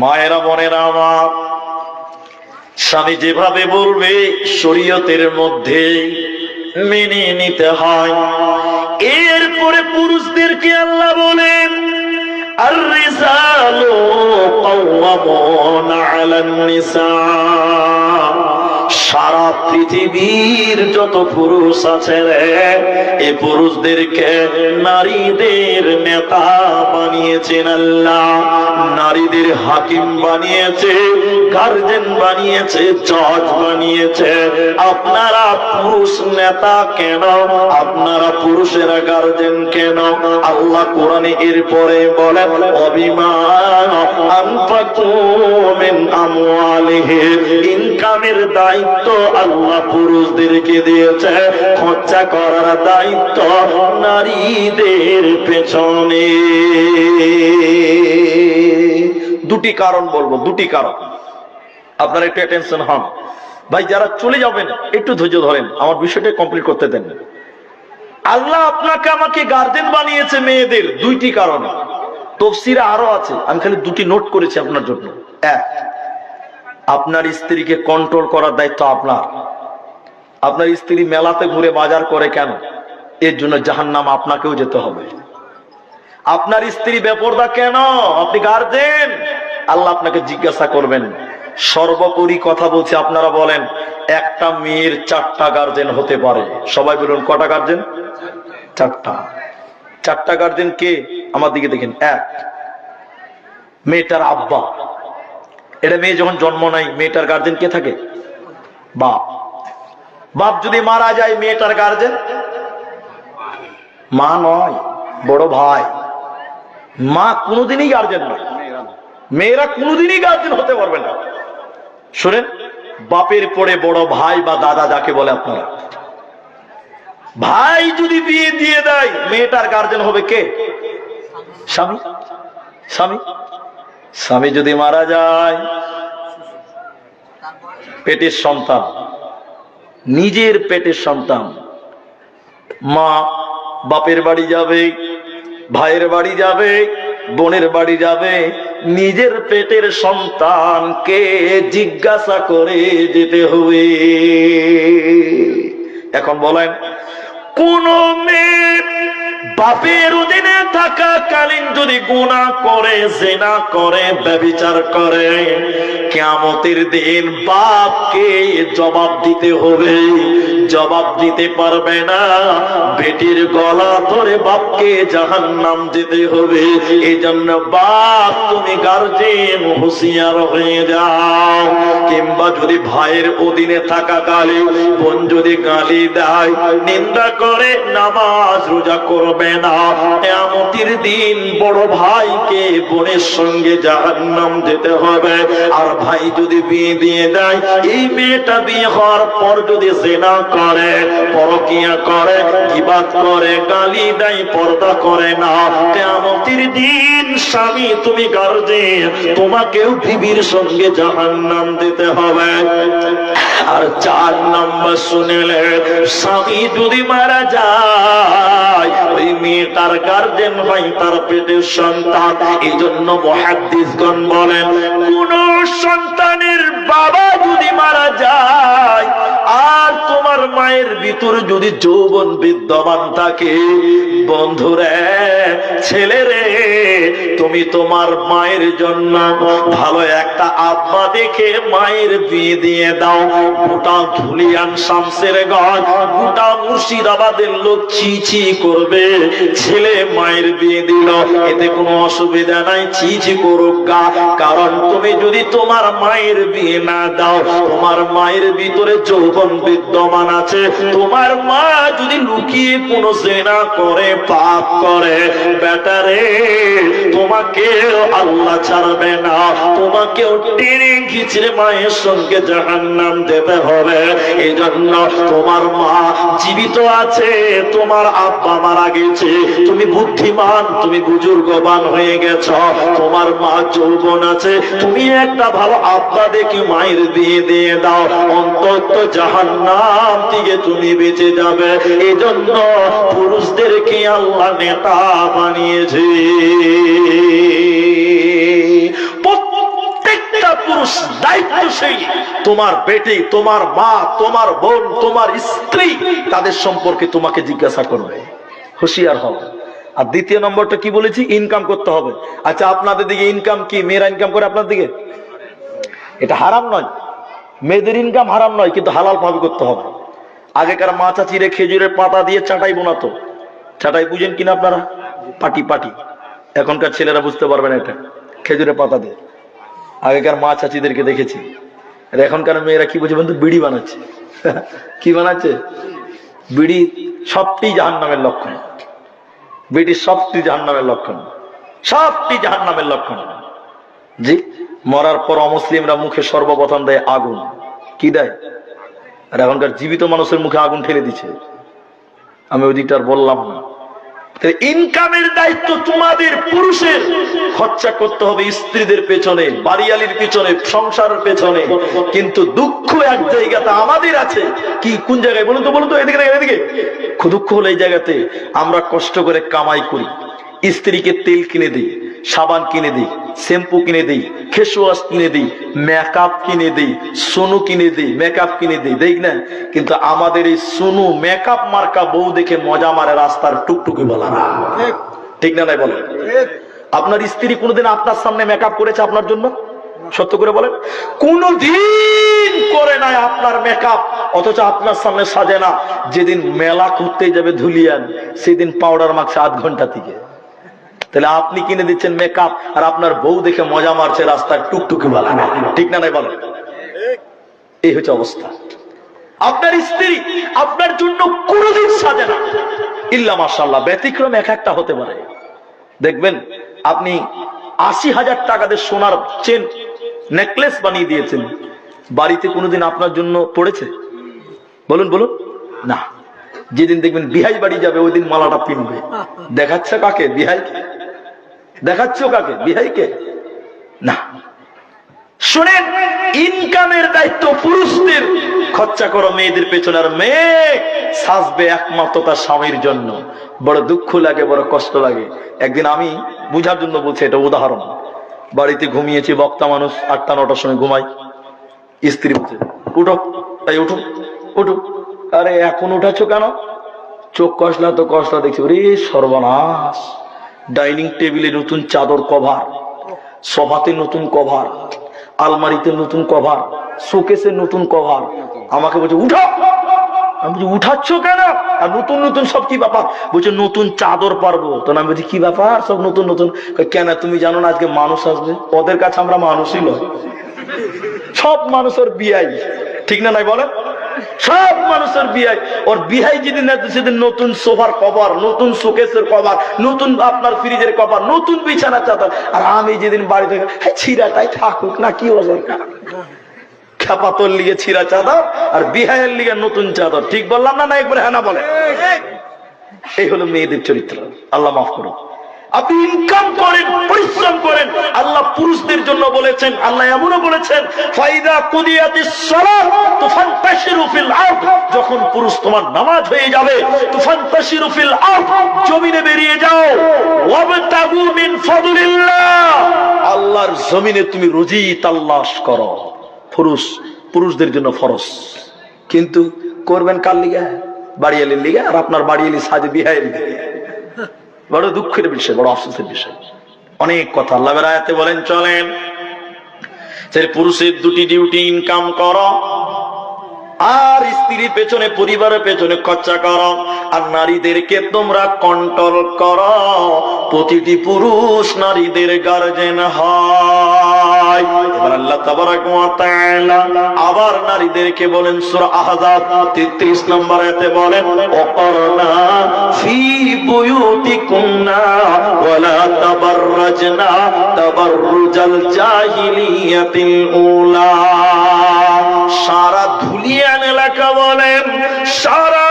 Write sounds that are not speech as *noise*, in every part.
মায়েরা বোনেরা আমার স্বামী যেভাবে বলবে, শরীয়তের মধ্যে মেনে নিতে হয়। এরপরে পুরুষদেরকে আল্লাহ বলেন আর সারা পৃথিবীর যত পুরুষ আছে রে এই পুরুষদেরকে নারীদের নেতা বানিয়েছেন আল্লাহ। নারীদের হাকিম বানিয়েছে গার্জেন বানিয়েছে জজ বানিয়েছে। আপনারা পুরুষ নেতা কেন? আপনারা পুরুষেরা গার্জেন কেন? আল্লাহ কোরআনে এরপরে বলেন, অভিমান ইনকামের দায়িত্ব আল্লাহ পুরুষদেরকে দিয়েছে। খরচা করার দায়িত্ব নারীদের পেছনে। দুটি কারণ বলব, দুটি কারণ। আপনারা একটু অ্যাটেনশন হন। ভাই, যারা চলে যাবেন, একটু ধৈর্য ধরেন। আমার বিষয়টা কমপ্লিট করতে দেন। আল্লাহ আপনাকে আমাকে গার্জেন বানিয়েছে মেয়েদের। দুইটি কারণে। তফসিরে আরও আছে। আমি খালি দুটি নোট করেছি আপনার জন্য। এক আপনার স্ত্রীকে কন্ট্রোল করার দায়িত্ব আপনার। আপনার স্ত্রী মেলাতে ঘুরে বাজার করে কেন? এর জন্য জাহান নাম আপনাকেও যেতে হবে। আপনার স্ত্রী বেপরদা কেন? আপনি গার্জেন আল্লাহ আপনাকে জিজ্ঞাসা করবেন। সর্বোপরি কথা বলছি, আপনারা বলেন, একটা মেয়ের চারটা গার্জেন হতে পারে। সবাই বলুন, কটা গার্জেন চারটা। চারটা গার্জেন কে? আমার দিকে দেখেন, এক। মেয়েটার আব্বা। এটা মেয়ে যখন জন্ম নেয়, মেয়েটার গার্জেন কে থাকে? বাপ। বাপ যদি মারা যায়, মেয়েটার গার্জেন মা নয়, বড় ভাই। মা কোনোদিনই গার্জেন নয়। মেয়েরা কোনোদিনই গার্জেন হতে পারবে না। শোনেন, বাপের পরে বড় ভাই বা দাদা যাকে বলে আপনারা। ভাই যদি বিয়ে দিয়ে দেয়, মেয়েটার গার্জেন হবে কে? স্বামী। স্বামী। স্বামী যদি মারা যায়, পেটের সন্তান, নিজের পেটের সন্তান, মা বাপের বাড়ি যাবে, ভাইয়ের বাড়ি যাবে, বোনের বাড়ি যাবে, নিজের পেটের সন্তানকে জিজ্ঞাসা করে যেতে হবে। এখন বলেন, কোন মেয়ে বাপের অধীনে থাকাকালীন যদি গুণা করে, জেনা করে, ব্যবিচার করে কেমতের দিন বাপকে জবাব দিতে হবে। জবাব দিতে পারবে না। বেটির গলা ধরে বাপকে জাহান নাম যেতে হবে। এই জন্য বাপ, তুমি গার্জেন, হুঁশিয়ার হয়ে যাও। কিংবা যদি ভাইয়ের অধীনে থাকা থাকাকালে বোন যদি গালি দেয়, নিন্দা করে, নামাজ রোজা করবে না। এমতির দিন বড় ভাইকে বোনের সঙ্গে জাহান নাম যেতে হবে। আর ভাই যদি বিয়ে দিয়ে দেয়, এই মেয়েটা বিয়ে হওয়ার পর যদি জেনা করে, পরকিয়া করে কিবাদ করে, গালি দেয়, পর্দা করে না কেমতির দিন স্বামী, তুমি গার্জেন তোমাকেও বিবির সঙ্গে জাহান নাম দিতে হবে। আর চার নাম্বার শুনেলে, স্বামী যদি মারা যায়, ওই মেয়েটার গার্জেন ভাই, তার পেটের সন্তান এই জন্য মহাদিসগণ বলেন, কোন সন্তানের বাবা যদি মারা যায়, আর তোমার মায়ের ভিতরে যদি যৌবন বিদ্যমান থাকে, বন্ধুরে ছেলে রে তুমি তোমার মায়ের জন্য ভালো একটা আব্বা দেখে মায়ের বিয়ে দিয়ে দাও। গোটা ধুলিয়ান শামসের গজ, গোটা মুর্শিদাবাদের লোক ছি ছি করবে। ছেলে মায়ের বিয়ে দিল এতে কোনো অসুবিধা নাই, ছি ছি করুক গা। কারণ তুমি যদি তোমার মায়ের বিয়ে না দাও, তোমার মায়ের ভিতরে যৌবন বিদ্যমান আছে। তোমার মা যদি লুকিয়ে কোনো জেনা করে, পাপ করে বেটারে আল্লাহ ছাড়বে না। তোমাকেও টেনে খিচড়ে মায়ের সঙ্গে জাহান্নাম দেবে হবে। এই জন্য তোমার মা জীবিত আছে, তোমার আব্বা মারা গেছে, তুমি বুদ্ধিমান, তুমি বুজুর্গবান হয়ে গেছ। তোমার মা যৌবন আছে, তুমি একটা ভালো আব্বা দেখে মায়ের দিয়ে দিয়ে দাও। অন্তত জাহান্নাম থেকে তুমি বেঁচে যাবে। এই জন্য পুরুষদেরকে আল্লাহ নেতা বানিয়েছে। আচ্ছা এটা হারাম নয়। মেয়েদের ইনকাম হারাম নয়, কিন্তু হালাল ভাবে করতে হবে। আগেকার মা চাচিরে খেজুরের পাতা দিয়ে চাটাই বোনাতো। চাটাই বুঝেন কিনা আপনারা? পাটি পাটি। এখনকার ছেলেরা বুঝতে পারবে না এটা। খেজুরের পাতা দিয়ে। আগেকার মা চাচিদেরকে দেখেছি। আর এখনকার মেয়েরা কি বুঝে বন্ধু? বিড়ি বানাচ্ছে। *laughs* কি বানাচ্ছে? বিড়ি সবটি জাহান নামের লক্ষণ। বিড়ি সবটি জাহান নামের লক্ষণ। সবটি জাহান নামের লক্ষণ। জি, মরার পর অমুসলিমরা মুখে সর্বপ্রথম দেয় আগুন। কি দেয়? আর এখনকার জীবিত মানুষের মুখে আগুন ঠেলে দিচ্ছে। আমি ওই দিকটা আর বললাম না। তো ইনকামের দায়িত্ব তোমাদের, পুরুষের। খরচা করতে হবে স্ত্রীদের পেছনে, বাড়িয়ালির পেছনে, সংসারের পেছনে। কিন্তু দুঃখ এক জায়গাতে আমাদের আছে। কি, কোন জায়গায়? বলুন তো বলুন তো, এদিকে এদিকে দুঃখ হলো এই জায়গাতে। আমরা কষ্ট করে কামাই করি। স্ত্রীকে তেল কিনে দিই। সাবান কিনে দিই, শ্যাম্পু কিনে দিই ফেস ওয়াশ কিনে দিই মেকআপ কিনে দিই, সোনু কিনে দিই মেকআপ কিনে দিই দেখ না? কিন্তু আমাদের এই সোনু মেকআপ মার্কা বউ দেখে মজা মারে রাস্তার টুকটুকি বলা না ঠিক না নাই বলেন? আপনার স্ত্রী কোনোদিন আপনার সামনে মেকআপ করেছে আপনার জন্য? সত্য করে বলেন? কোনদিন করে নাই আপনার মেকআপ অথচ আপনার সামনে সাজে না। যেদিন মেলা করতে যাবে ধুলিয়ান, সেদিন পাউডার মাখছে আধ ঘণ্টা থেকে। তাহলে আপনি কিনে দিচ্ছেন মেকআপ আর আপনার বউ দেখে মজা মারছে রাস্তায় টুকটুকি বলা। ঠিক না নাই বলেন এই হচ্ছে অবস্থা। আপনার স্ত্রী আপনার জন্য কোনোদিন সাজে না। ইল্লা মাসাল্লাহ ব্যতিক্রম এক একটা হতে পারে। দেখবেন, আপনি আশি হাজার টাকা দিয়ে সোনার চেন নেকলেস বানিয়ে দিয়েছেন। বাড়িতে কোনোদিন আপনার জন্য পড়েছে? বলুন বলুন। না। যেদিন দেখবেন বিহাই বাড়ি যাবে, ওই দিন মালাটা পিনবে। দেখাচ্ছে কাকে? বিহাই দেখাচ্ছ কাকে? বিহাইকে? না। শুনেন ইনকামের দায়িত্ব পুরুষদের। খরচা করো মেয়েদের পেছনে। আর মেয়ে সাজবে একমাত্র তার স্বামীর জন্য। বড় দুঃখ লাগে, বড় কষ্ট লাগে। একদিন আমি বুঝার জন্য বলছি, এটা উদাহরণ। বাড়িতে ঘুমিয়েছি, বক্তা মানুষ, আটটা, নটার সময় ঘুমাই। স্ত্রী বলছে, উঠো। তাই উঠো। উঠো। আরে, এখন উঠাচ্ছ কেন? চোখ কষলা তো কষলা দেখছি। রে সর্বনাশ! ডাইনিং টেবিলে নতুন চাদর কভার, সভাতে নতুন কভার, আলমারিতে নতুন কভার শোকেসের নতুন কভার। আমাকে বলছে, উঠো! আমি বলছি, উঠাচ্ছ কেন? আর নতুন নতুন সব কি ব্যাপার? বলছে, নতুন চাদর পারব। তো আমি বলছি, কি ব্যাপার? সব নতুন নতুন? কেন? তুমি জানো না আজকে মানুষ আসবে? ওদের কাছে আমরা মানুষই নয় সব মানুষের বিয়াই। ঠিক না নাই বলেন? সব মানুষের বিয়াই ওর বিহাই যেদিন সেদিন নতুন সোফার কভার নতুন শোকেসের কভার নতুন আপনার ফ্রিজের কভার নতুন বিছানা চাদর। আর আমি যেদিন বাড়ি থেকে "হ্যাঁ, ছিঁড়াটাই থাকুক না কি দরকার খেপাতর লিগে ছিঁড়া চাদর আর বিহাইয়ের লিগে নতুন চাদর। ঠিক বললাম না না একবার হ্যাঁ বলে? এই হলো মেয়েদের চরিত্র। আল্লাহ মাফ করুন আপনি ইনকাম করেন, পরিশ্রম করেন, আল্লাহ পুরুষদের জন্য বলেছেন, আল্লাহ এমনও বলেছেন, ফাইদা কুদিয়াতিস সালাত তুফান তাশিরু ফিল আরদ, যখন পুরুষ তোমার নামাজ হয়ে যাবে তুফান তাশিরু ফিল আরদ, জমিনে বেরিয়ে যাও, ওয়াবতাগু মিন ফাদলিল্লাহ, আল্লাহর জমিনে তুমি রুজি তালাশ করো, পুরুষ, পুরুষদের জন্য ফরজ। কিন্তু করবেন কার লিগে? বাড়িয়ালির লিগে? আর আপনার বাড়িয়ালি সাজে বিহাইয়ের লিগে? বড় দুঃখের বিষয়, বড় আফসোসের বিষয়। অনেক কথা আল্লাহ বলেন, চলেন। পুরুষের দুটি ডিউটি ইনকাম করো, আর স্ত্রীর পেছনে, পরিবারের পেছনে খরচা করো, আর নারীদেরকে তোমরা কন্ট্রোল করো। প্রতিটি পুরুষ নারীদের গার্জেন হয়। আল্লাহ আবার নারীদেরকে বলেন, সূরা আহজাব 33 নম্বর আয়াতে বলেন ওকরনা ফি বুয়ুতিকুন্না ওয়ালা তাবাররাজনা তাবাররুজাল জাহিলিয়াতিল উলা। সারা ধুলিয়ান এলাকা বলেন সারা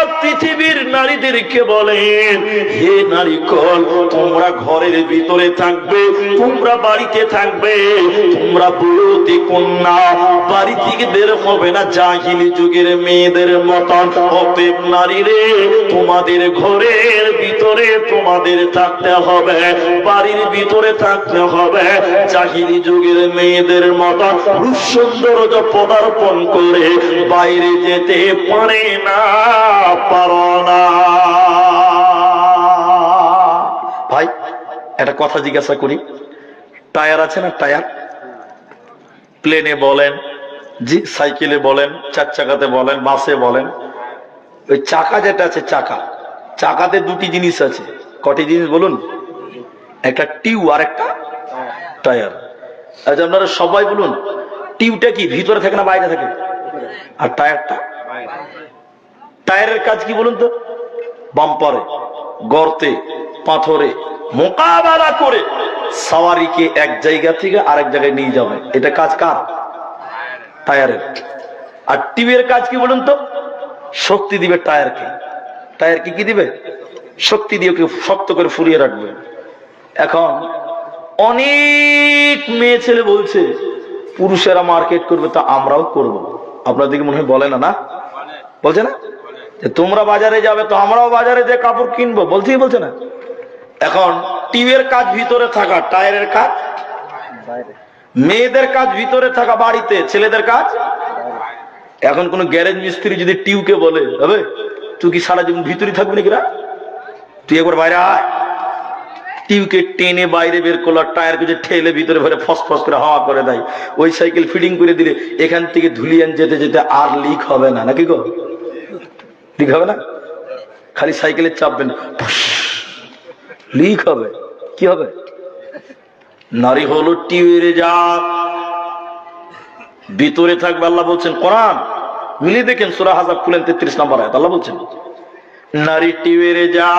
নারীদেরকে বলেন, হে নারীকল তোমরা ঘরের ভিতরে থাকবে, তোমরা বাড়িতে থাকবে, তোমরা তোমরা কন্যা, বাড়ি থেকে বের হবে না জাহিলি যুগের মেয়েদের মতন, অতএব নারী রে তোমাদের ঘরের ভিতরে তোমাদের থাকতে হবে, বাড়ির ভিতরে থাকতে হবে, জাহিলি যুগের মেয়েদের মতন সৌন্দর্য পদার্পণ করে বাইরে যেতে পারে না, পারো না। ভাই একটা কথা জিজ্ঞাসা করি। টায়ার আছে না টায়ার? প্লেনে বলেন জি সাইকেলে বলেন চার চাকাতে বলেন বাসে বলেন। ওই চাকা যেটা আছে চাকা। চাকাতে দুটি জিনিস আছে। কটি জিনিস বলুন? একটা টিউ আর একটা টায়ার। আচ্ছা আপনারা সবাই বলুন টিউটা কি ভিতরে থাকে না বাইরে থাকে? আর টায়ারটা? টায়ারের কাজ কি বলুন তো? বাম্পারে, গর্তে, পাথরে মোকাবেলা করে সাওয়ারিকে এক জায়গা থেকে আরেক জায়গায় নিয়ে যাবে। এটা কাজ কার? টায়ারের। আর টিভির কাজ কি বলুন তো? শক্তি দিবে টায়ারকে। টায়ারকে কি দিবে? শক্তি দিয়ে ওকে শক্ত করে ফুরিয়ে রাখবে। এখন অনেক মেয়ে ছেলে বলছে, পুরুষেরা মার্কেট করবে তা আমরাও করব। আপনাদেরকে মনে হয় বলে না না? বলছে না? তোমরা বাজারে যাবে তো আমরাও বাজারে যে কাপড় কিনবো বলছি বলছে না। এখন টিউবের কাজ ভিতরে থাকা, টায়ারের কাজ? মেয়েদের কাজ ভিতরে থাকা, বাড়িতে? ছেলেদের কাজ? এখন কোন গ্যারেজ মিস্ত্রি যদি টিউকে বলে হবে তুই কি সারা জীবন ভিতরে থাকবি নাকি তুই একবার বাইরে আয়। টিউকে টেনে বাইরে বের করল টায়ার কিছু ঠেলে ভিতরে ভরে ফস ফস করে হাওয়া করে দেয়। ওই সাইকেল ফিটিং করে দিলে এখান থেকে ধুলিয়ান যেতে যেতে আর লিক হবে না, নাকি গো? লিক হবে না? খালি সাইকেলে চাপবেন লিক হবে। কি হবে? নারী হলো টিউরে যা। ভিতরে থাকবে আল্লাহ বলছেন, কোরআন, মিলিয়ে দেখেন সুরা হাজাব খুলেন তেত্রিশ নম্বর আয়াত। আল্লাহ বলছেন, নারী টিউরে যা।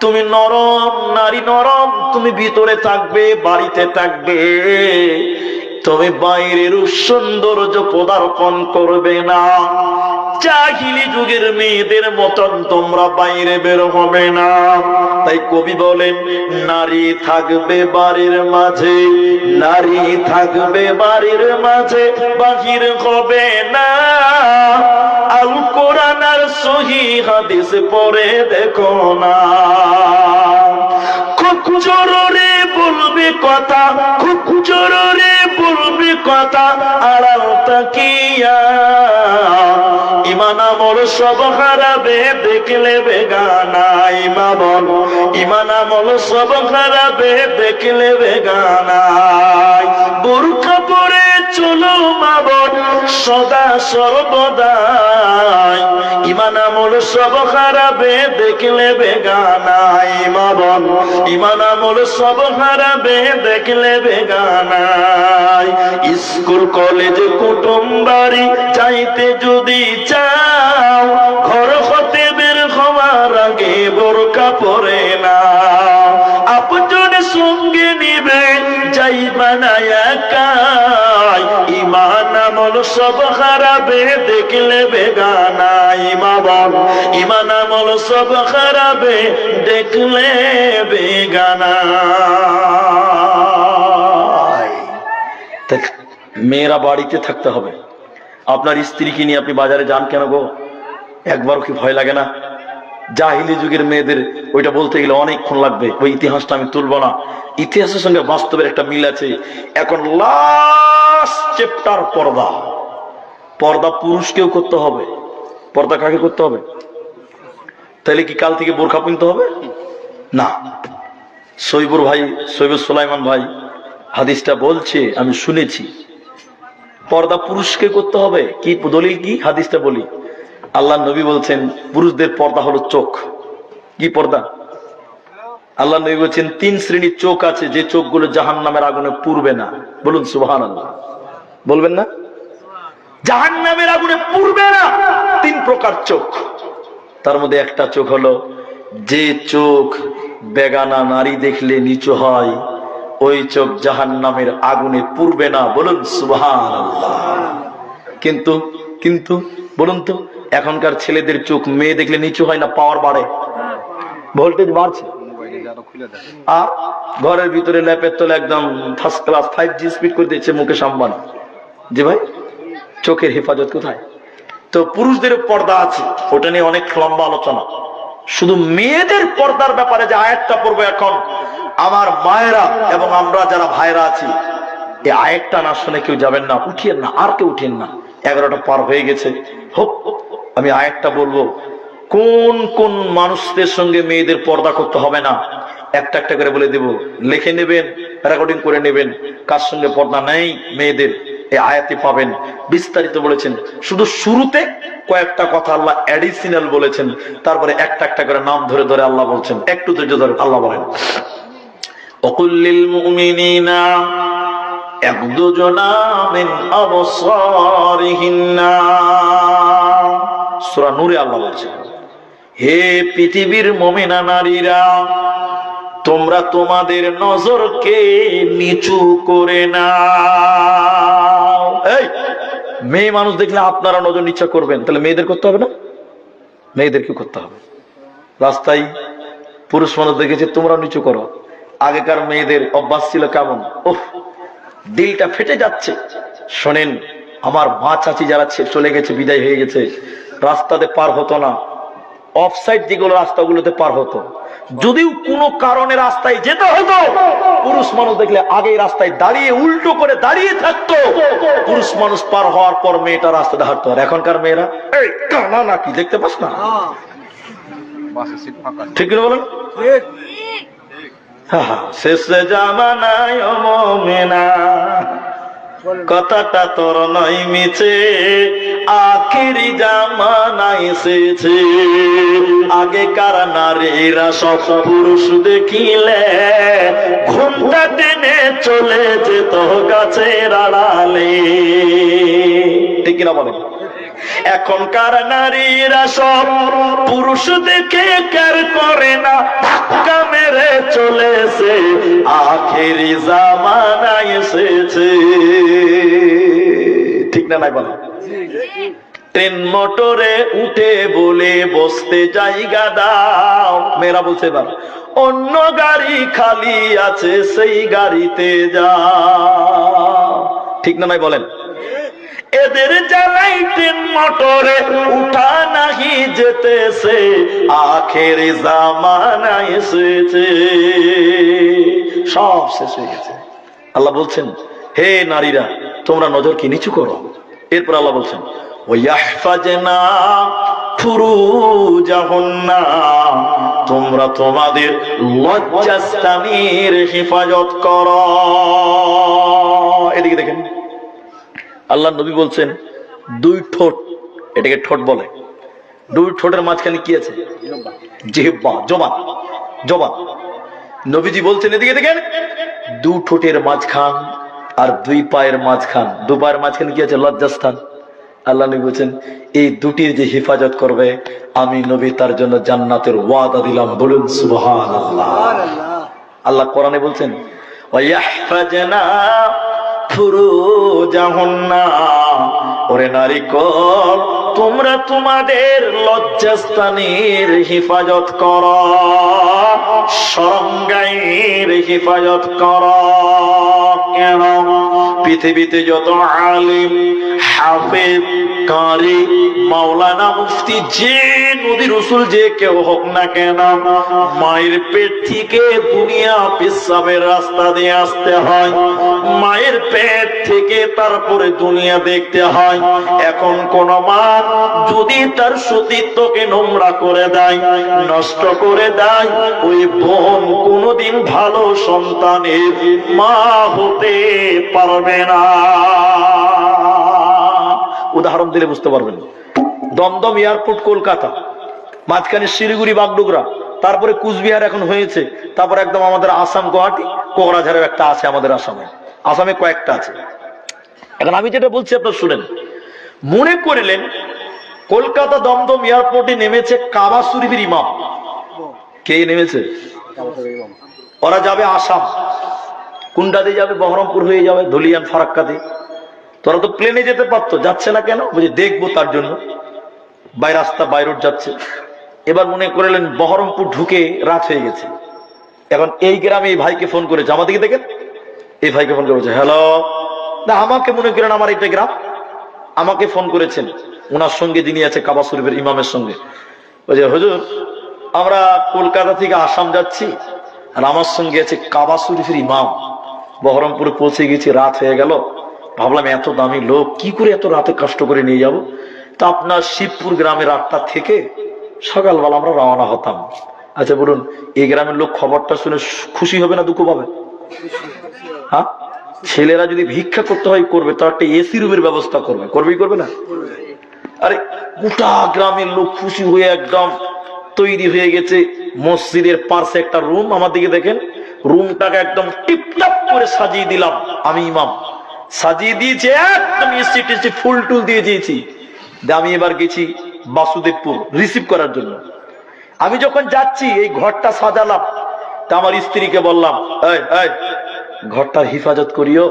তুমি নরম, নারী নরম, তুমি ভিতরে থাকবে, বাড়িতে থাকবে। তুমি বাইরের সৌন্দর্য পদার্পণ করবে না। চাহিলি যুগের মেয়েদের মতন তোমরা বাইরে বের হবে না। তাই কবি বলেন, নারী থাকবে বাড়ির মাঝে, নারী থাকবে বাড়ির মাঝে, বাহির হবে না। আল কোরআন আর সহি হাদিস পড়ে দেখো না। খুব জোরে বলবে কথা, খুব জোরে বলবে কথা, আড়াল তাকিয়া। ইমান আমল সব হারাবে দেখলে বেগানা ইমামল ইমান আমল সব হারাবে দেখলে বেগানা বোরখা পরে মাবন সদা সর্বদাই। ইমান আমল সব হারাবে, দেখলে বেগানা ইমাবন ইমান আমল সব হারাবে, দেখলে বেগানাই স্কুল, কলেজ, কুটুম চাইতে যদি চাও, ঘর হতে বের হওয়ার আগে বোরকা পরে সব হারাবে দেখলে বেগানা ইমাবন ইমান আমল সব হারাবে দেখলে বেগানা মেয়েরা বাড়িতে থাকতে হবে। আপনার স্ত্রীকে নিয়ে আপনি বাজারে যান কেন গো? একবারও কি ভয় লাগে না? জাহিলি যুগের মেয়েদের ওইটা বলতে গেলে অনেকক্ষণ লাগবে, ওই ইতিহাসটা আমি তুলব না। ইতিহাসের সঙ্গে বাস্তবের একটা মিল আছে। এখন লাস্ট চেপ্টার পর্দা। পর্দা পুরুষকেও করতে হবে। পর্দা কাকে করতে হবে? তাহলে কি কাল থেকে বোরখা পিনতে হবে? না। সৈবুর ভাই, সৈবুর সুলাইমান ভাই হাদিসটা বলছে, আমি শুনেছি। পর্দা পুরুষকে করতে হবে। কি দলিল কি? হাদিসটা বলি। আল্লাহ নবী বলছেন, পুরুষদের পর্দা হলো চোখ। কি পর্দা? আল্লাহ নবী বলছেন, তিন শ্রেণির চোখ আছে, যে চোখগুলো জাহান নামের আগুনে পুরবে না। বলুন সুবাহান আল্লাহ বলবেন না? জাহান নামের আগুনে পুরবে না। তিন প্রকার চোখ। তার মধ্যে একটা চোখ হলো, যে চোখ বেগানা নারী দেখলে নিচু হয়, ওই চোখ জাহান নামের আগুনে পুরবে না। বলুন সুবহান কিন্তু কিন্তু বলুন তো, এখনকার ছেলেদের চোখ মেয়ে দেখলে নিচু হয় না পাওয়ার বাড়ে? ভোল্টেজ বাড়ছে? আর ঘরের ভিতরে ল্যাপের তোলে একদম first class five G speed করে দিচ্ছে মুকেশ আম্বানি। জি ভাই, চোখের হেফাজত কোথায়? তো পুরুষদের পর্দা আছে, ওটা নিয়ে অনেক লম্বা আলোচনা। শুধু মেয়েদের পর্দার ব্যাপারে যে আয়াতটা পড়ব এখন, আমার মায়েরা এবং আমরা যারা ভাইরা আছি, এই আয়াতটা না শুনে কেউ যাবেন না, উঠিয়েন না, আর কেউ উঠিয়েন না। এগারোটা পার হয়ে গেছে। হোক, আমি আয়াতটা বলব। কোন কোন মানুষদের সঙ্গে মেয়েদের পর্দা করতে হবে না? একটা একটা করে বলে দেব। লিখে নেবেন রেকর্ডিং করে নেবেন। কার সঙ্গে পর্দা নেই মেয়েদের? এই আয়াতে পাবেন। বিস্তারিত বলেছেন। শুধু শুরুতে কয়েকটা কথা আল্লাহ অ্যাডিশনাল বলেছেন। তারপরে একটা একটা করে নাম ধরে ধরে আল্লাহ বলছেন। একটু ধৈর্য ধরে আল্লাহ বলেন। অকুল্লিল মুমিনিনা একদুজনা মিন আবসারিহিন্না। সূরা নূরে আল্লাহ বলছেন হে পৃথিবীর মমিনা নারীরা, তোমরা তোমাদের নজরকে নিচু করে না মেয়ে মানুষ দেখলে আপনারা নজর নিচু করবেন, তাহলে মেয়েদের করতে হবে না? মেয়েদেরকে করতে হবে? রাস্তায় পুরুষ মানুষ দেখেছে তোমরা নিচু করো। আগেকার মেয়েদের অভ্যাস ছিল কেমন? ওহ দিলটা ফেটে যাচ্ছে। শোনেন আমার মা চাচি যারা ছে- চলে গেছে বিদায় হয়ে গেছে রাস্তাতে পার হতো না। অফ সাইড যেগুলো রাস্তাগুলোতে পার হতো। যদিও কোনো কারণে রাস্তায় যেতে হতো পুরুষ মানুষ দেখলে আগে রাস্তায় দাঁড়িয়ে উল্টো করে দাঁড়িয়ে থাকতো। পুরুষ মানুষ পার হওয়ার পর মেয়েটা রাস্তাতে হাঁটতো। আর এখনকার মেয়েরা? এই কানা নাকি দেখতে পাস না? ঠিক বলেন? শেষে জামানায় মোমেনা। কথাটা তোর নয় মিছে, আখেরি জামানা এসেছে। আগেকার নারীরা সব পুরুষ দেখিলে, ঘুমটা টেনে চলে যেত গাছের আড়ালে। ঠিক কিনা বলেন? এখনকার নারীরা সব পুরুষ দেখে কেয়ার করে না। ধাক্কা মেরে চলেছে, আখেরি জামানা এসেছে। ঠিক না নাই বলে? ট্রেন মোটরে উঠে বলে বসতে জায়গা দাও। মেয়েরা বলছে এবার, অন্য গাড়ি খালি আছে, সেই গাড়িতে যা ঠিক না নাই বলেন? এদের জ্বালাই ট্রেন মোটরে, উঠা নাহি যেতেছে, আখের জামানা এসেছে। সব শেষ হয়ে গেছে। আল্লাহ বলছেন, হে নারীরা, তোমরা নজর কি নিচু করো। এরপর আল্লাহ বলছেন তোমরা তোমাদের লজ্জাস্থানের হেফাজত করো। এদিকে দেখেন আল্লাহ নবী বলছেন দুই ঠোঁট এটাকে ঠোঁট বলে। দুই ঠোঁটের মাঝখানে কি আছে? জিহ্বা জবান জবান। নবীজি বলছেন এদিকে দেখেন দু ঠোঁটের মাঝখান আর দুই পায়ের মাঝখান। দু পায়ের মাঝখানে কি আছে? লজ্জাস্থান। আল্লাহ নবী বলছেন এই দুটির যে হেফাজত করবে আমি নবী তার জন্য জান্নাতের ওয়াদা দিলাম বলুন সুবহান আল্লাহ আল্লাহ কোরআনে বলছেন ওয়াহফাজনা ফুরুজাহুন্না ওরে নারী কর তোমরা তোমাদের লজ্জাস্থানের হেফাজত কর। সরঙ্গাইয়ের হেফাজত কর। কেন? পৃথিবীতে যত আলিম, হাফেজ, কারি, মাওলানা মুফতি, যে নদীর রসুল, যে কেউ হোক না কেন, মায়ের পেট থেকে দুনিয়া পেশাবের রাস্তা দিয়ে আসতে হয়। মায়ের পেট থেকে তারপরে দুনিয়া দেখতে হয়। এখন কোন মা যদি তার সতীত্বকে নোংরা করে দেয়, নষ্ট করে দেয়, ওই বোন কোনোদিন ভালো সন্তানের মা হতে পারবে না। উদাহরণ দিলে বুঝতে পারবেন। দমদম এয়ারপোর্ট, কলকাতা, মাঝখানে শিলিগুড়ি, বাগডোগরা, তারপরে কুচবিহার এখন হয়েছে, তারপর একদম আমাদের আসাম, গুয়াহাটি, কোকরাঝাড়ের একটা আছে আমাদের আসামে। আসামে কয়েকটা আছে। এখন আমি যেটা বলছি, আপনার শুনেন। মনে করিলেন কলকাতা দমদম এয়ারপোর্টে নেমেছে কাবা শরীফের ইমাম। কে নেমেছে? ওরা যাবে আসাম। দিয়ে যাবে, বহরমপুর হয়ে যাবে, ধুলিয়ান, ফারাক্কা দিয়ে। তোরা তো প্লেনে যেতে পারতো, যাচ্ছে না কেন? বুঝে দেখব তার জন্য। বাই রাস্তা, বাই রোড যাচ্ছে। এবার মনে করলেন, বহরমপুর ঢুকে রাত হয়ে গেছে। এখন এই গ্রামে এই ভাইকে ফোন করেছে। আমাদেরকে দেখেন। এই ভাইকে ফোন করেছে হ্যালো না, আমাকে মনে করেন, আমার এটা গ্রাম। আমাকে ফোন করেছেন। ওনার সঙ্গে যিনি আছে কাবা শরীফের ইমামের সঙ্গে। বলছে হুজুর, আমরা কলকাতা থেকে আসাম যাচ্ছি, আর আমার সঙ্গে আছে কাবা শরীফের ইমাম। বহরমপুরে পৌঁছে গেছি, রাত হয়ে গেল। ভাবলাম এত দামি লোক, কি করে এত রাতে কষ্ট করে নিয়ে যাব? তা আপনার শিবপুর গ্রামের আটটা থেকে সকালবেলা আমরা রওনা হতাম। আচ্ছা বলুন, এই গ্রামের লোক খবরটা শুনে খুশি হবে না দুঃখ পাবে? হ্যাঁ? ছেলেরা যদি ভিক্ষা করতে হয়, করবে তো একটা এসি রুমের ব্যবস্থা করবে। করবেই করবে না? আরে গোটা গ্রামের লোক খুশি হয়ে একদম তৈরি হয়ে গেছে। মসজিদের পার্শ্বে একটা রুম আমার দিকে দেখেন। রুমটাকে একদম টিপটাপ করে সাজিয়ে দিলাম আমি ইমাম। সাজিয়ে দিয়েছে, একদম এসি টেসি ফুল টুল দিয়ে দিয়েছি। দিয়ে আমি এবার গেছি বাসুদেবপুর রিসিভ করার জন্য। আমি যখন যাচ্ছি, এই ঘরটা সাজালাম। তা আমার স্ত্রীকে বললাম ঘরটার হিফাজত করিও,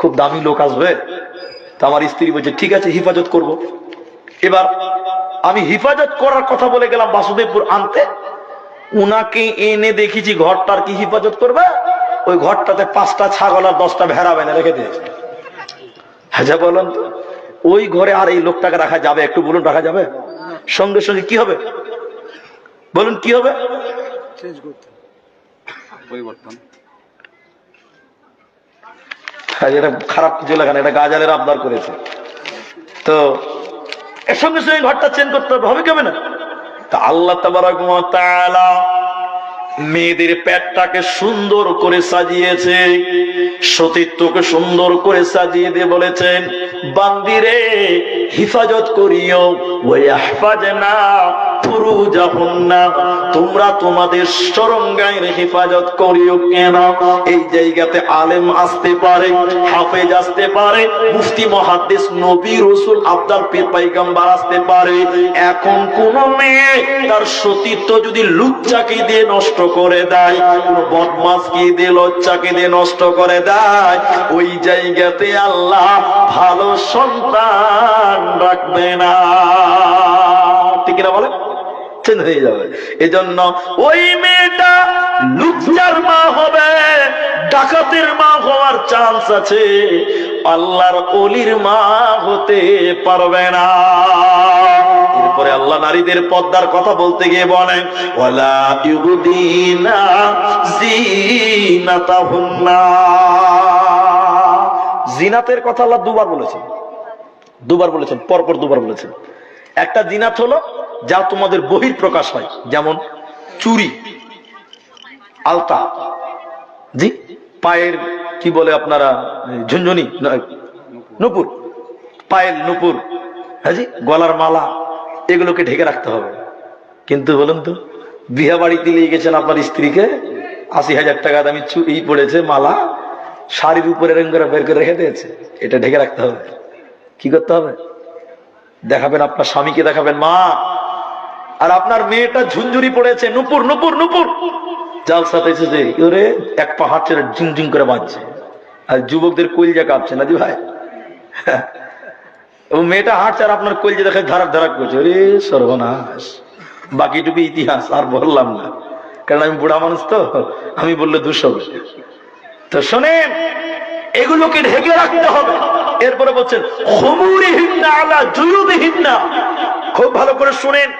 খুব দামি লোক আসবে। তা আমার স্ত্রী বলছে, ঠিক আছে, হিফাজত করব। এবার আমি হিফাজত করার কথা বলে গেলাম বাসুদেবপুর আনতে। উনাকে এনে দেখেছি ঘরটার কি হিফাজত করবে? ওই ঘরটাতে পাঁচটা ছাগল আর দশটা ভেড়া বেনে রেখে দিয়েছে। হ্যাঁ বলুন তো। ওই ঘরে আর এই লোকটাকে রাখা যাবে? একটু বলুন রাখা যাবে? সঙ্গে সঙ্গে কি হবে? বলুন কি হবে? পরিবর্তন এটা খারাপ কিছু লাগে না এটা গাজালের আবদার করেছে তো এর সঙ্গে সঙ্গে ঘরটা চেঞ্জ করতে হবে হবে কেমন না? তা আল্লাহ মেয়েদের পেটটাকে সুন্দর করে সাজিয়েছে সতীর্থকে সুন্দর করে সাজিয়ে দিয়ে বলেছেন, বান্দিরে, হিফাজত করিও, ওয়াহফাজনা ফুরুজাহুন্না তোমরা তোমাদের সরঙ্গায়ের হেফাজত করিও কেন? এই জায়গাতে আলেম আসতে পারে, হাফেজ আসতে পারে, মুফতি মহাদ্দেশ নবী, রসুল আব্দাল পীর, পাইগাম্বার আসতে পারে। এখন কোন মেয়ে তার সতীত্ব যদি লুচ্চাকে দিয়ে নষ্ট করে দেয়, কোন বদমাসকে দিয়ে লজ্জাকে দিয়ে নষ্ট করে দেয়, ওই জায়গাতে আল্লাহ ভালো সন্তান রাখবে না। ঠিক না বলে চেঞ্জ হয়ে যাবে। এজন্য ওই মেয়েটা লুচ্চার মা হবে, ডাকাতের মা হওয়ার চান্স আছে। আল্লাহর অলির মা হতে পারবে না। এরপরে আল্লাহ নারীদের পর্দার কথা বলতে গিয়ে বলেন, ওয়ালা ইউদিনা জিনাতাহুন্না জিনাতের কথা আল্লাহ দুবার বলেছেন। দুবার বলেছেন, পরপর দুবার বলেছেন। একটা জিনাত হলো যা তোমাদের বহির প্রকাশ হয়, যেমন চুরি, আলতা, জি, পায়ের, কি বলে আপনারা ঝুনঝুনি নুপুর, পায়ের নুপুর হ্যাঁ জি, গলার মালা, এগুলোকে ঢেকে রাখতে হবে। কিন্তু বলুন তো বিয়ে বাড়িতে নিয়ে গেছেন আপনার স্ত্রীকে, আশি হাজার টাকা দামি চুরি পড়েছে, মালা, শাড়ির উপরে এরকম করে বের করে রেখে দিয়েছে, এটা ঢেকে রাখতে হবে। কি করতে হবে? দেখাবেন আপনার স্বামীকে, দেখাবেন মা আর আপনার মেয়েটা ঝুনঝুরি পড়েছে, নুপুর নুপুর নুপুর। জাল সাথে এসেছে ওরে এক পা হাত ছেড়ে ঝুমঝুম করে বাঁধছে আর যুবকদের কইলজা কাঁপছে না জি ভাই? *laughs* ও মেয়েটা হাঁটছে আর আপনার কইলজা দেখে ধারাক ধারাক করছে। ওরে সর্বনাশ। বাকিটুকু ইতিহাস আর বললাম না। কারণ আমি বুড়া মানুষ তো, আমি বললে দুশো তো শোনেন, এগুলোকে ঢেকে রাখতে হবে। এরপরে বলছেন খুব ভালো করে শুনেন।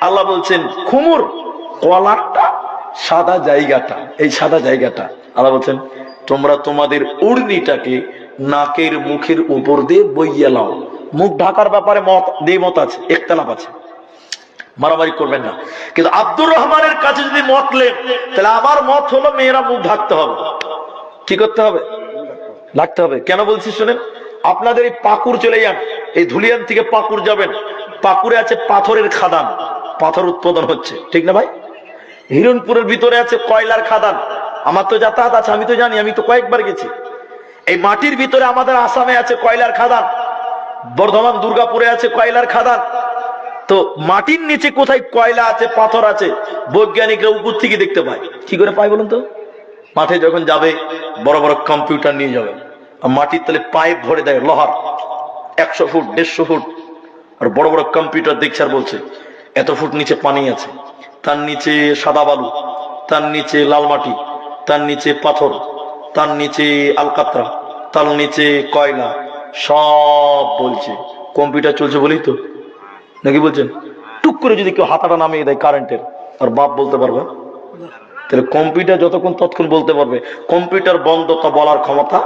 আল্লাহ বলছেন, খুমুর, কলারটা সাদা জায়গাটা, এই সাদা জায়গাটা। আল্লাহ বলছেন, তোমরা তোমাদের উড়নিটাকে নাকের মুখের উপর দিয়ে বইয়ে লাও মুখ ঢাকার ব্যাপারে মত মত আছে, একতলাপ আছে। মারামারি করবেন না। কিন্তু আব্দুর রহমানের কাছে যদি মত লেন তাহলে আমার মত হলো মেয়েরা মুখ ঢাকতে হবে। কি করতে হবে? লাগতে হবে। কেন বলছি শুনেন? আপনাদের এই পাকুর চলে যান, এই ধুলিয়ান থেকে পাকুর যাবেন। পাকুরে আছে পাথরের খাদান। পাথর উৎপাদন হচ্ছে। ঠিক না ভাই? হিরণপুরের ভিতরে আছে কয়লার খাদান। আমার তো যাতায়াত আছে, আমি তো জানি, আমি তো কয়েকবার গেছি। এই মাটির ভিতরে আমাদের আসামে আছে কয়লার খাদান। বর্ধমান, দুর্গাপুরে আছে কয়লার খাদান। তো মাটির নিচে কোথায় কয়লা আছে, পাথর আছে, বৈজ্ঞানিকরা উপর থেকে দেখতে পায়। কি করে পায় বলুন তো? মাঠে যখন যাবে, বড় বড় কম্পিউটার নিয়ে যাবে। আর মাটির তলে পাইপ ভরে দেয়, লোহার। একশো ফুট, দেড়শো ফুট। আর বড় বড় কম্পিউটার দেখছে আর বলছে এত ফুট নিচে পানি আছে। তার নিচে সাদা বালু, তার নিচে লাল মাটি, তার নিচে পাথর, তার নিচে আলকাতরা, তার নিচে কয়লা, সব বলছে। কম্পিউটার চলছে বলেই তো। নাকি বলছেন? টুক করে যদি কেউ হাতাটা নামিয়ে দেয় কারেন্টের আর বাপ বলতে পারবে? তাহলে কম্পিউটার যতক্ষণ তৎক্ষণ বলতে পারবে, কম্পিউটার বন্ধ তা বলার ক্ষমতা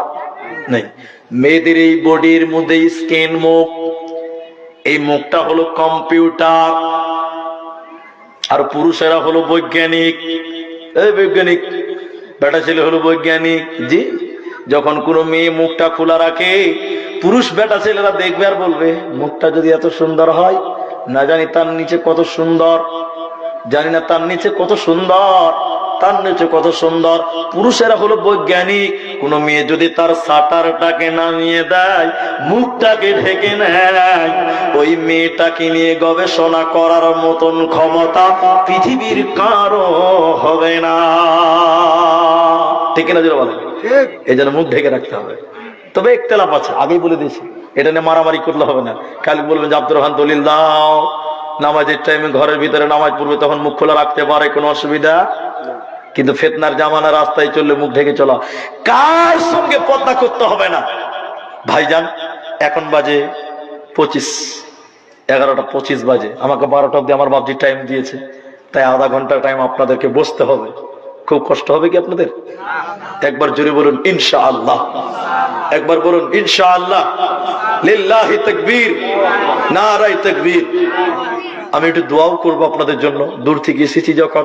নেই। মেয়েদের এই বডির মধ্যে স্ক্যান মুখ, এই মুখটা হলো কম্পিউটার। আর পুরুষেরা হলো বৈজ্ঞানিক। এই বৈজ্ঞানিক, বেটা ছেলে হলো বৈজ্ঞানিক। জি, যখন কোনো মেয়ে মুখটা খোলা রাখে, পুরুষ বেটা ছেলেরা দেখবে আর বলবে, মুখটা যদি এত সুন্দর হয়, না জানি তার নিচে কত সুন্দর, জানি না তার নিচে কত সুন্দর। তার নিচে কত সুন্দর। পুরুষেরা হলো বৈজ্ঞানিক। কোন মেয়ে যদি তার সাটারটাকে নামিয়ে দেয় মুখটাকে ঢেকে নেয় ওই মেয়েটাকে নিয়ে গবেষণা করার মতন ক্ষমতা পৃথিবীর কারও হবে না। ঠিক না যেটা বলেন? এই জন্য মুখ ঢেকে রাখতে হবে। তবে একতেলাপ আছে আগেই বলে দিয়েছি। এটা নিয়ে মারামারি করলে হবে না। খালি বলবেন যে আব্দুর রহমান দলিল দাও। নামাজের টাইমে ঘরের ভিতরে নামাজ পড়বে তখন মুখ খোলা রাখতে পারে কোনো অসুবিধা? কিন্তু ফেতনার জামানা রাস্তায় চললে মুখ ঢেকে চলা। কার সঙ্গে পদ্মা করতে হবে না? ভাইজান, এখন বাজে পঁচিশ, এগারোটা পঁচিশ বাজে। আমাকে বারোটা অব্দি আমার বাবজি টাইম দিয়েছে। তাই আধা ঘণ্টা টাইম আপনাদেরকে বসতে হবে। খুব কষ্ট হবে কি আপনাদের? একবার জোরে বলুন ইনশা আল্লাহ একবার বলুন ইনশা আল্লাহ লিল্লাহি তাকবীর নারাই তাকবীর। আমি একটু দোয়াও করব আপনাদের জন্য। দূর থেকে এসেছি যখন।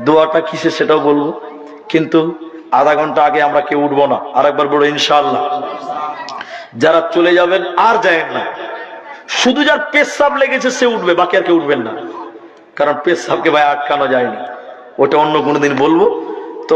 দোয়াটা কিসে সেটাও বলব। কিন্তু আধা ঘণ্টা আগে আমরা কেউ উঠবো না। আর একবার বলব ইনশাল্লাহ যারা চলে যাবেন, আর যায়েন না। শুধু যার পেশাব লেগেছে, সে উঠবে, বাকি আর কেউ উঠবেন না। কারণ পেশাবকে ভাই আটকানো যায়নি। ওটা অন্য কোনো দিন বলব।